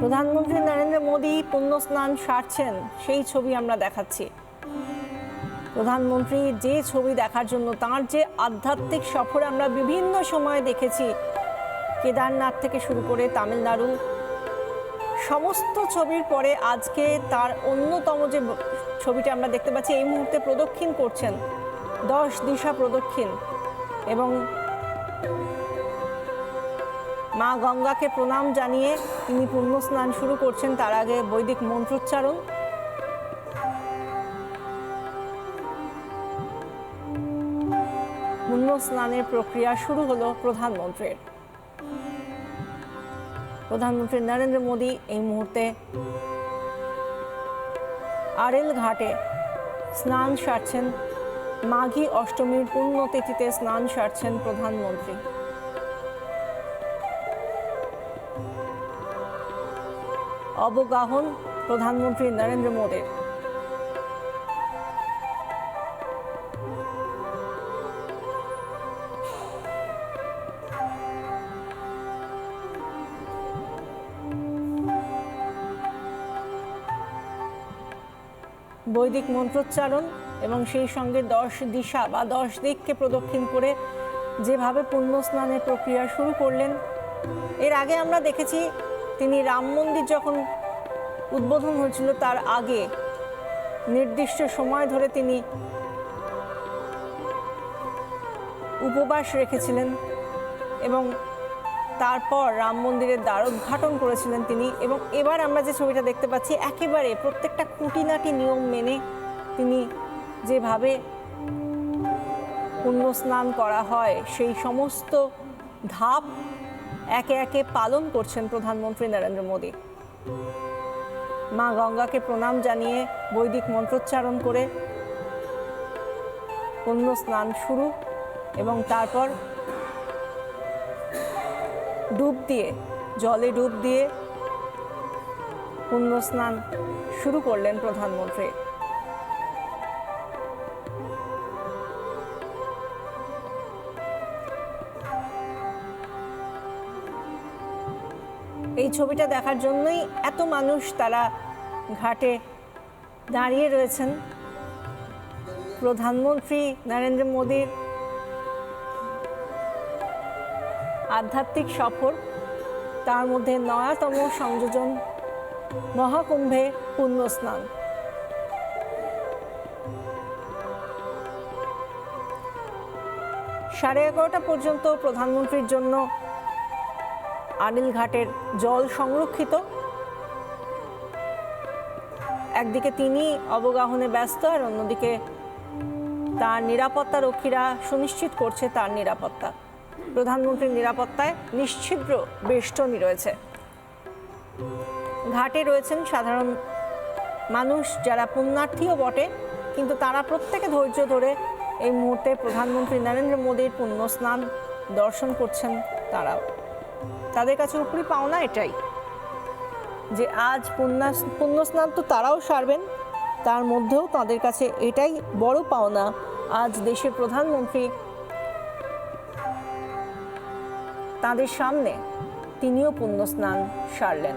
প্রধানমন্ত্রী নরেন্দ্র মোদী পুণ্য স্নান সারছেন, সেই ছবি আমরা দেখাচ্ছি। প্রধানমন্ত্রী যে ছবি দেখার জন্য তার যে আধ্যাত্মিক সফর আমরা বিভিন্ন সময় দেখেছি, কেদারনাথ থেকে শুরু করে তামিলনাড়ু, সমস্ত ছবির পরে আজকে তার অন্যতম যে ছবিটা আমরা দেখতে পাচ্ছি, এই মুহূর্তে প্রদক্ষিণ করছেন। দশ দিশা প্রদক্ষিণ এবং মা গঙ্গাকে প্রণাম জানিয়ে তিনি পুণ্য স্নান শুরু করছেন। তার আগে বৈদিক মন্ত্রোচ্চারণ। পুণ্য স্নানের প্রক্রিয়া শুরু হলো প্রধানমন্ত্রীর। প্রধানমন্ত্রী নরেন্দ্র মোদী এই মুহূর্তে আরেল ঘাটে স্নান সারছেন মাঘী অষ্টমীর পুণ্যতিথিতে স্নান সারছেন প্রধানমন্ত্রী। অবগাহন প্রধানমন্ত্রী নরেন্দ্র মোদীর। বৈদিক মন্ত্রোচ্চারণ এবং সেই সঙ্গে দশ দিশা বা দশ দিককে প্রদক্ষিণ করে যেভাবে পুণ্য স্নানের প্রক্রিয়া শুরু করলেন। এর আগে আমরা দেখেছি তিনি রাম মন্দির যখন উদ্বোধন হয়েছিল, তার আগে নির্দিষ্ট সময় ধরে তিনি উপবাস রেখেছিলেন এবং তারপর রাম মন্দিরের দ্বার উদ্ঘাটন করেছিলেন তিনি এবং এবার আমরা যে ছবিটা দেখতে পাচ্ছি, একেবারে প্রত্যেকটা খুঁটিনাটি নিয়ম মেনে তিনি যেভাবে পুণ্য স্নান করা হয়, সেই সমস্ত ধাপ একে একে পালন করছেন প্রধানমন্ত্রী নরেন্দ্র মোদী। মা গঙ্গাকে প্রণাম জানিয়ে বৈদিক মন্ত্রোচ্চারণ করে পুণ্য স্নান শুরু এবং তারপর ডুব দিয়ে, জলে ডুব দিয়ে পুণ্য স্নান শুরু করলেন প্রধানমন্ত্রী। এই ছবিটা দেখার জন্যই এত মানুষ তারা ঘাটে দাঁড়িয়ে রয়েছেন। প্রধানমন্ত্রী নরেন্দ্র মোদীর আধ্যাত্মিক সফর, তার মধ্যে নয়াতম সংযোজন, মহাকুম্ভে পুণ্য স্নান সাড়ে এগারোটা পর্যন্ত প্রধানমন্ত্রীর জন্য আনিল ঘাটের জল সংরক্ষিত। একদিকে তিনি অবগাহনে ব্যস্ত আর অন্যদিকে তার নিরাপত্তা রক্ষীরা সুনিশ্চিত করছে তার নিরাপত্তা। প্রধানমন্ত্রীর নিরাপত্তায় নিশ্ছিদ্র বেষ্টনী রয়েছে। ঘাটে রয়েছেন সাধারণ মানুষ যারা পুণ্যার্থীও বটে, কিন্তু তারা প্রত্যেকে ধৈর্য ধরে এই মুহূর্তে প্রধানমন্ত্রী নরেন্দ্র মোদীর পুণ্য স্নান দর্শন করছেন তারাও। তাদের কাছে উপরি পাওনা এটাই যে আজ পুণ্যা পুণ্য স্নান তো তারাও সারবেন, তার মধ্যেও তাদের কাছে এটাই বড় পাওনা আজ দেশের প্রধানমন্ত্রী তাদের সামনে তিনিও পুণ্যস্নান সারলেন।